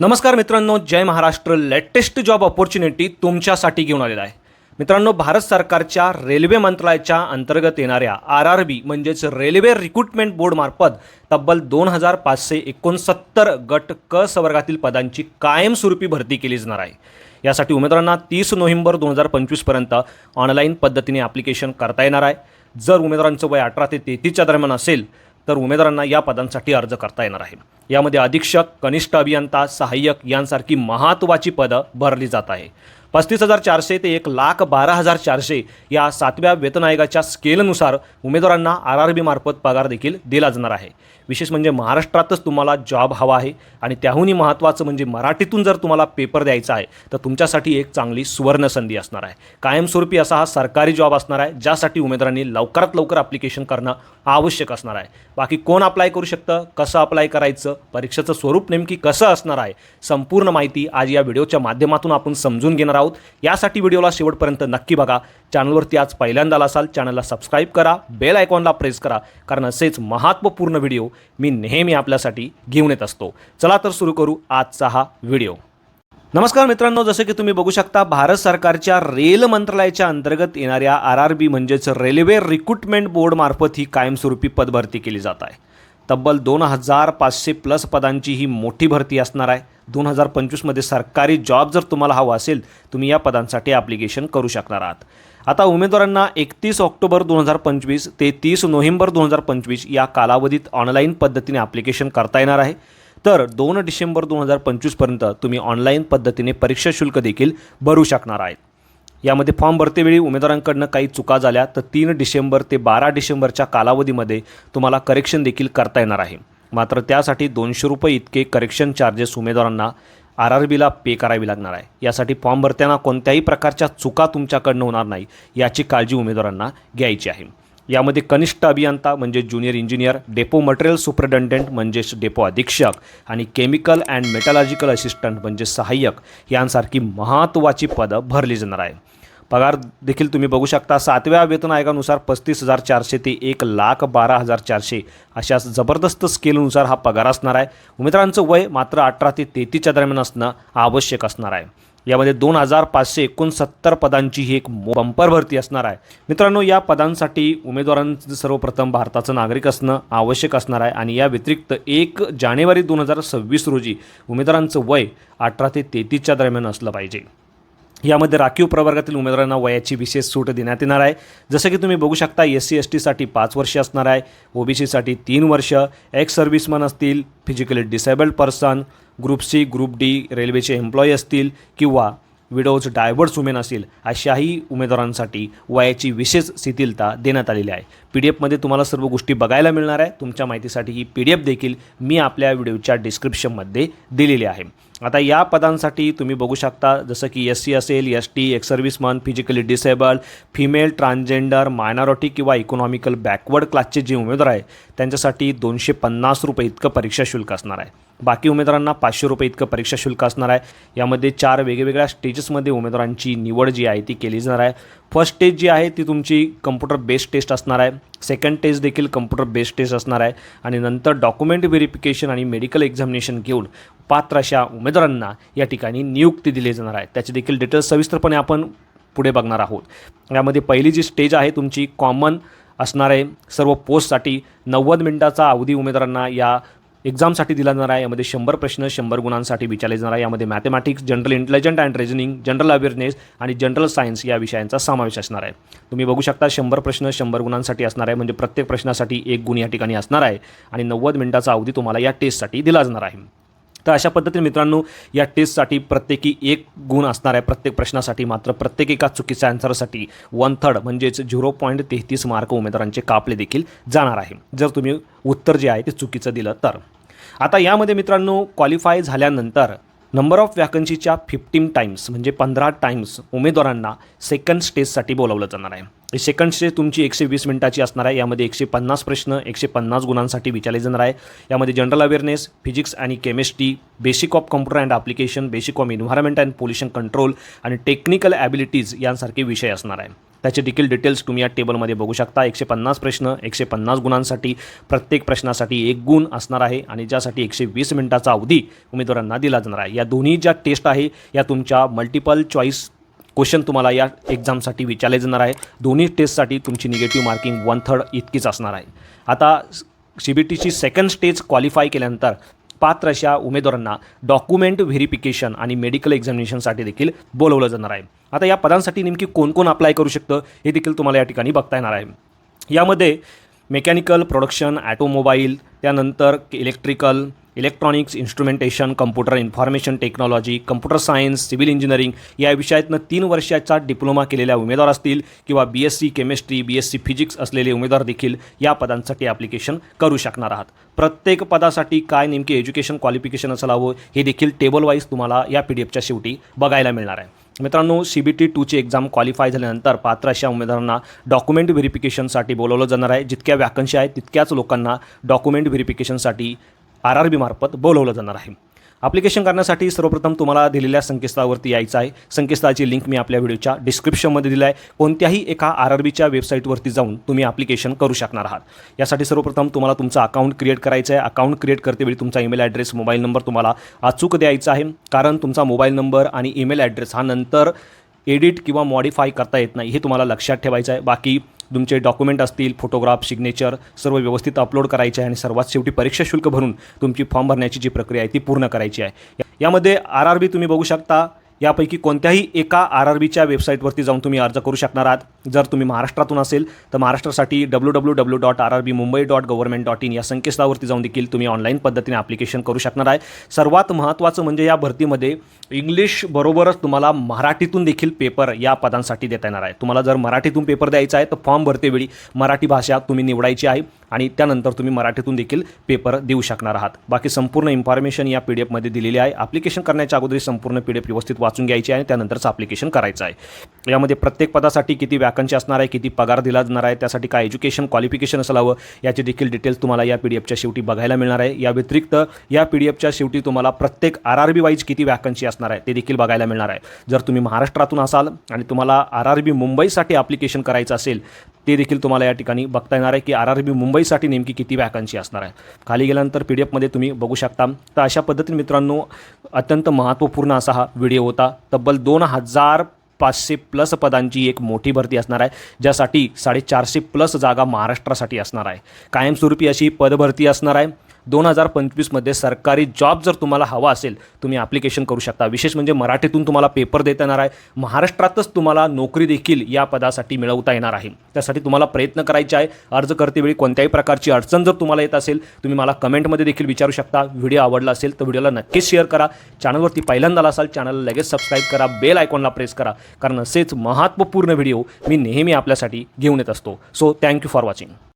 नमस्कार मित्रांनो जय महाराष्ट्र. लेटेस्ट जॉब ऑपॉर्च्युनिटी तुमच्यासाठी घेऊन आलेला आहे. मित्रांनो भारत सरकारच्या रेल्वे मंत्रालयाच्या अंतर्गत येणाऱ्या आर आर बी म्हणजेच रेल्वे रिक्रुटमेंट बोर्डमार्फत तब्बल दोन हजार पाचशे एकोणसत्तर गट क संवर्गातील पदांची कायमस्वरूपी भरती केली जाणार आहे. यासाठी उमेदवारांना तीस नोव्हेंबर दोन हजार पंचवीसपर्यंत ऑनलाईन पद्धतीने ॲप्लिकेशन करता येणार आहे. जर उमेदवारांचं वय अठरा ते तेहतीसच्या दरम्यान असेल तर उमेदवारांना या पदांसाठी अर्ज करता येणार आहे. यामध्ये अधीक्षक कनिष्ठ अभियंता सहाय्यक यांसारखी महत्त्वाची पदं भरली जात आहे. पस्तीस हजार चारशे ते एक लाख बारा हजार चारशे या सातव्या वेतन आयोगाच्या स्केलनुसार उमेदवारांना आर आर बी मार्फत पगार देखील दिला जाणार आहे. विशेष म्हणजे महाराष्ट्रातच तुम्हाला जॉब हवा आहे आणि त्याहूनही महत्त्वाचं म्हणजे मराठीतून जर तुम्हाला पेपर द्यायचा आहे तर तुमच्यासाठी एक चांगली सुवर्ण संधी असणार आहे. कायमस्वरूपी असा हा सरकारी जॉब असणार आहे ज्यासाठी उमेदवारांनी लवकरात लवकर ॲप्लिकेशन करणं आवश्यक असणार आहे. बाकी कोण अप्लाय करू शकतं कसं अप्लाय करायचं परीक्षेचं स्वरूप नेमकी कसं असणार आहे संपूर्ण माहिती आज या व्हिडिओच्या माध्यमातून आपण समजून घेणार आहोत. यासाठी व्हिडिओला शेवटपर्यंत नक्की बघा. चॅनलवरती आज पहिल्यांदा असाल चॅनलला सबस्क्राईब करा बेल आयकॉनला प्रेस करा कारण असेच महत्त्वपूर्ण व्हिडिओ मी नेहमी आपल्यासाठी घेऊन येत असतो. चला तर सुरू करू आजचा हा व्हिडिओ. नमस्कार मित्रांनो जसे की तुम्ही बघू शकता भारत सरकारच्या रेल मंत्रालयाच्या अंतर्गत येणाऱ्या आर आर बी म्हणजेच रेल्वे रिक्रुटमेंट बोर्डमार्फत ही कायमस्वरूपी पदभरती केली जात आहे. तब्बल दोन हजार पाचशे प्लस पदांची ही मोठी भरती असणार आहे. दोन हजार पंचवीसमध्ये सरकारी जॉब जर तुम्हाला हवा असेल तुम्ही या पदांसाठी ॲप्लिकेशन करू शकणार आहात. आता उमेदवारांना एकतीस ऑक्टोबर दोन हजार पंचवीस ते तीस नोव्हेंबर दोन हजार पंचवीस या कालावधीत ऑनलाईन पद्धतीने ॲप्लिकेशन करता येणार आहे. तर दोन डिसेंबर दोन हजार पंचवीसपर्यंत तुम्ही ऑनलाईन पद्धतीने परीक्षा शुल्क देखील भरू शकणार आहेत. यामध्ये फॉर्म भरतेवेळी उमेदवारांकडनं काही चुका झाल्या तर तीन डिसेंबर ते बारा डिसेंबरच्या कालावधीमध्ये तुम्हाला करेक्शन देखील करता येणार आहे. मात्र त्यासाठी दोनशे रुपये इतके करेक्शन चार्जेस उमेदवारांना आर आर बीला पे करावी लागणार आहे. यासाठी फॉर्म भरताना कोणत्याही प्रकारच्या चुका तुमच्याकडनं होणार नाही याची काळजी उमेदवारांना घ्यायची आहे. यामध्ये कनिष्ठ अभियंता म्हणजे junior engineer depot material superintendent म्हणजेच डेपो अधीक्षक आणि केमिकल अँड मेटॉलॉजिकल असिस्टंट म्हणजे सहाय्यक यांसारखी महत्त्वाची पदं भरली जाणार आहे. पगार देखील तुम्ही बघू शकता. सातव्या वेतन आयोगानुसार पस्तीस हजार चारशे ते एक लाख बारा हजार चारशे अशा जबरदस्त स्केलनुसार हा पगार असणार आहे. उमेदवारांचं वय मात्र अठरा ते तेहतीसच्या दरम्यान असणं आवश्यक असणार आहे. यामध्ये दोन हजार पाचशे एकोणसत्तर पदांची ही एक बंपर भरती असणार आहे. मित्रांनो या पदांसाठी उमेदवारांचं सर्वप्रथम भारताचं नागरिक असणं आवश्यक असणार आहे आणि या व्यतिरिक्त एक जानेवारी दोन हजार सव्वीस रोजी उमेदवारांचं वय अठरा ते तेहतीसच्या दरम्यान असलं पाहिजे. यामध्ये राखीव प्रवर्गातील उमेदवारांना वयाची विशेष सूट देण्यात येणार आहे. जसं की तुम्ही बघू शकता एस सी एस टीसाठी पाच वर्ष असणार आहे. ओ बी सीसाठी तीन वर्ष. एक्स सर्व्हिसमन असतील physically disabled person group C group D रेल्वेचे एम्प्लॉई असतील किंवा विडोज डायव्हर्स वुमेन असेल अशाही उमेदवारांसाठी वयाची विशेष शिथिलता देण्यात आलेली आहे. पी डी एफमध्ये तुम्हाला सर्व गोष्टी बघायला मिळणार आहे. तुमच्या माहितीसाठी ही पी डी एफ देखील मी आपल्या व्हिडिओच्या डिस्क्रिप्शनमध्ये दिलेली आहे. आता या पदांसाठी तुम्ही बघू शकता जसं की एस सी असेल S T ex serviceman physically disable female transgender minority किंवा इकॉनॉमिकल बॅकवर्ड क्लासचे जे उमेदवार आहे त्यांच्यासाठी दोनशे पन्नास रुपये इतकं परीक्षा शुल्क असणार आहे. बाकी उमेदवारांना पाचशे रुपये इतकं परीक्षा शुल्क असणार आहे. यामध्ये चार वेगवेगळ्या स्टेजेसमध्ये उमेदवारांची निवड जी आहे ती केली जाणार आहे. फर्स्ट स्टेज जी आहे ती तुमची कम्प्युटर बेस्ड टेस्ट असणार आहे. सेकंड टेस्ट देखील कम्प्युटर बेस्ड टेस्ट असणार आहे. आणि नंतर डॉक्युमेंट व्हेरिफिकेशन आणि मेडिकल एक्झामिनेशन घेऊन पात्र अशा उमेदवारांना या ठिकाणी नियुक्ती दिली जाणार आहे. त्याचे देखील डिटेल्स सविस्तरपणे आपण पुढे बघणार आहोत. यामध्ये पहिली जी स्टेज आहे तुमची कॉमन असणार आहे सर्व पोस्टसाठी नव्वद मिनिटाचा अवधी उमेदवारांना या एक्झामसाठी दिला जाणार आहे. यामध्ये शंभर प्रश्न शंभर गुणांसाठी विचारले जाणार आहे. यामध्ये mathematics general intelligent and reasoning general awareness आणि जनरल सायन्स या विषयांचा समावेश असणार आहे. तुम्ही बघू शकता शंभर प्रश्न शंभर गुणांसाठी असणार आहे. म्हणजे प्रत्येक प्रश्नासाठी एक गुण या ठिकाणी असणार आहे. आणि नव्वद मिनिटाचा अवधी तुम्हाला या टेस्टसाठी दिला जाणार आहे. तर अशा पद्धतीने मित्रांनो या टेस्टसाठी प्रत्येकी एक गुण असणार आहे प्रत्येक प्रश्नासाठी मात्र प्रत्येक एका चुकीच्या आन्सरसाठी वन थर्ड म्हणजेच झिरो पॉईंट तेहतीस मार्क उमेदवारांचे कापले देखील जाणार आहे. जर तुम्ही उत्तर जे आहे ते चुकीचं दिलं तर. आता यामध्ये मित्रांनो क्वालिफाय झाल्यानंतर नंबर ऑफ वॅकन्सीच्या फिफ्टीन टाईम्स म्हणजे पंधरा टाईम्स उमेदवारांना सेकंड स्टेजसाठी बोलावलं जाणार आहे. ही सेकंड स्टेज तुमची एकशे वीस मिनिटाची असणार आहे. यामध्ये एकशे पन्नास प्रश्न एकशे पन्नास गुणांसाठी विचारले जाणार आहे. यामध्ये जनरल अवेअरनेस फिजिक्स आणि chemistry basic of computer and application basic of environment and pollution control आणि टेक्निकल ॲबिलिटीज यांसारखे विषय असणार आहे. त्याचे देखील डिटेल्स तुम्ही या टेबलमध्ये बघू शकता. एकशे पन्नास प्रश्न एकशे पन्नास गुणांसाठी प्रत्येक प्रश्नासाठी एक गुण असणार आहे आणि ज्यासाठी एकशे वीस मिनिटाचा अवधी उमेदवारांना दिला जाणार आहे. या दोन्ही ज्या टेस्ट आहे या तुमच्या मल्टिपल चॉईस क्वेश्चन तुम्हाला या एक्झामसाठी विचारले जाणार आहे. दोन्ही टेस्टसाठी तुमची निगेटिव्ह मार्किंग वन थर्ड इतकीच असणार आहे. आता सी बी टीची सेकंड स्टेज क्वालिफाय केल्यानंतर पात्र अशा उमेदवारांना डॉक्युमेंट व्हेरिफिकेशन आणि मेडिकल एक्झामिनेशनसाठी देखील बोलवलं जाणार आहे. आता या पदांसाठी नेमकी कोण कोण अप्लाय करू शकतं हे देखील तुम्हाला या ठिकाणी बघता येणार आहे. यामध्ये मेकॅनिकल प्रोडक्शन ॲटोमोबाईल त्यानंतर electrical electronics instrumentation computer information technology computer science civil engineering या विषयातनं तीन वर्षाचा डिप्लोमा केलेल्या उमेदवार असतील किंवा B S C chemistry B S C physics असलेले उमेदवार देखील या पदांसाठी ॲप्लिकेशन करू शकणार आहात. प्रत्येक पदासाठी काय नेमके एज्युकेशन क्वालिफिकेशन असावं हे देखील टेबल वाईज तुम्हाला या पी डी एफच्या शेवटी बघायला मिळणार आहे. मित्रांनो सी बी टी टूची एक्झाम क्वालिफाय झाल्यानंतर पात्र अशा उमेदवारांना डॉक्युमेंट व्हेरिफिकेशनसाठी बोलवलं जाणार आहे. जितक्या वॅकन्सी आहेत तितक्याच लोकांना डॉक्युमेंट व्हेरिफिकेशनसाठी आर आर बीमार्फत बोलवलं जाणार आहे. ॲप्लिकेशन करण्यासाठी सर्वप्रथम तुम्हाला दिलेल्या संकेतस्थळावरती यायचं आहे. संकेतस्थळाची लिंक मी आपल्या व्हिडिओच्या डिस्क्रिप्शनमध्ये दिलं आहे. कोणत्याही एका आर आर बीच्या वेबसाईटवरती जाऊन तुम्ही ॲप्लिकेशन करू शकणार आहात. यासाठी सर्वप्रथम तुम्हाला तुमचं अकाउंट क्रिएट करायचं आहे. अकाउंट क्रिएट करतेवेळी तुमचा ईमेल ॲड्रेस मोबाईल नंबर तुम्हाला अचूक द्यायचा आहे. कारण तुमचा मोबाईल नंबर आणि ईमेल ॲड्रेस हा नंतर एडिट किंवा मॉडिफाय करता येत नाही हे तुम्हाला लक्षात ठेवायचं आहे. बाकी तुमचे डॉक्युमेंट असतील फोटोग्राफ सिग्नेचर सर्व व्यवस्थित अपलोड करायचे आहे आणि सर्वात शेवटी परीक्षा शुल्क भरून तुमची फॉर्म भरण्याची जी प्रक्रिया आहे ती पूर्ण करायची आहे. यामध्ये आर आर बी तुम्ही बघू शकता. यापैकी कोणत्याही एका आर आर बीच्या वेबसाईटवरती जाऊन तुम्ही अर्ज करू शकणार आहात. जर तुम्ही महाराष्ट्रातून असेल तर महाराष्ट्रासाठी W W W dot R R B Mumbai dot government dot in या संकेतस्थळावरती जाऊन देखील तुम्ही ऑनलाईन पद्धतीने ॲप्लिकेशन करू शकणार आहे. सर्वात महत्त्वाचं म्हणजे या भरतीमध्ये इंग्लिश बरोबरच तुम्हाला मराठीतून देखील पेपर या पदांसाठी देता येणार आहे. तुम्हाला जर मराठीतून पेपर द्यायचा आहे तर फॉर्म भरतेवेळी मराठी भाषा तुम्ही निवडायची आहे. आणि त्यानंतर तुम्ही मराठीतून देखील पेपर देऊ शकणार आहात. बाकी संपूर्ण इन्फॉर्मेशन या पी डी एफमध्ये दिलेली आहे. ॲप्लिकेशन करण्याच्या अगोदर संपूर्ण पी डी एफ व्यवस्थित वाचून घ्यायची आहे आणि त्यानंतरच ॲप्लिकेशन करायचं आहे. यामध्ये प्रत्येक पदासाठी किती वॅकन्सी असणार आहे किती पगार दिला जाणार आहे त्यासाठी काय एज्युकेशन क्वालिफिकेशन असावं याचे देखील डिटेल्स तुम्हाला या पी डी एफच्या शेवटी बघायला मिळणार आहे. या व्यतिरिक्त या पी डी एफच्या शेवटी तुम्हाला प्रत्येक आर आर बी वाईज किती वॅकन्सी असणार आहे ते देखील बघायला मिळणार आहे. जर तुम्ही महाराष्ट्रातून असाल आणि तुम्हाला आर आर बी मुंबईसाठी ॲप्लिकेशन करायचं असेल ते देखील तुम्हाला या ठिकाणी बघता येणार आहे की आर आर बी मुंबईसाठी नेमकी किती वॅकन्सी असणार आहे. खाली गेल्यानंतर पी डी एफमध्ये तुम्ही बघू शकता. तर अशा पद्धतीने मित्रांनो अत्यंत महत्त्वपूर्ण असा हा व्हिडिओ होता. तब्बल दोन हजार पाचशे प्लस पदांची एक मोठी भरती असणार आहे ज्यासाठी साडेचारशे प्लस जागा महाराष्ट्रासाठी असणार आहे. कायमस्वरूपी अशी पदभरती असणार आहे. दोन हजार पंचवीसमध्ये सरकारी जॉब जर तुम्हाला हवा असेल तुम्ही ॲप्लिकेशन करू शकता. विशेष म्हणजे मराठीतून तुम्हाला पेपर देता येणार आहे. महाराष्ट्रातच तुम्हाला नोकरी देखील या पदासाठी मिळवता येणार आहे. त्यासाठी तुम्हाला प्रयत्न करायचे आहे. अर्ज करतेवेळी कोणत्याही प्रकारची अडचण जर तुम्हाला येत असेल तुम्ही मला कमेंटमध्ये देखील विचारू शकता. व्हिडिओ आवडला असेल तर व्हिडिओला नक्कीच शेअर करा. चॅनलवरती पहिल्यांदा असाल चॅनलला लगेच सबस्क्राईब करा. बेल आयकॉनला प्रेस करा. कारण असेच महत्त्वपूर्ण व्हिडिओ मी नेहमी आपल्यासाठी घेऊन येत असतो. So thank you for watching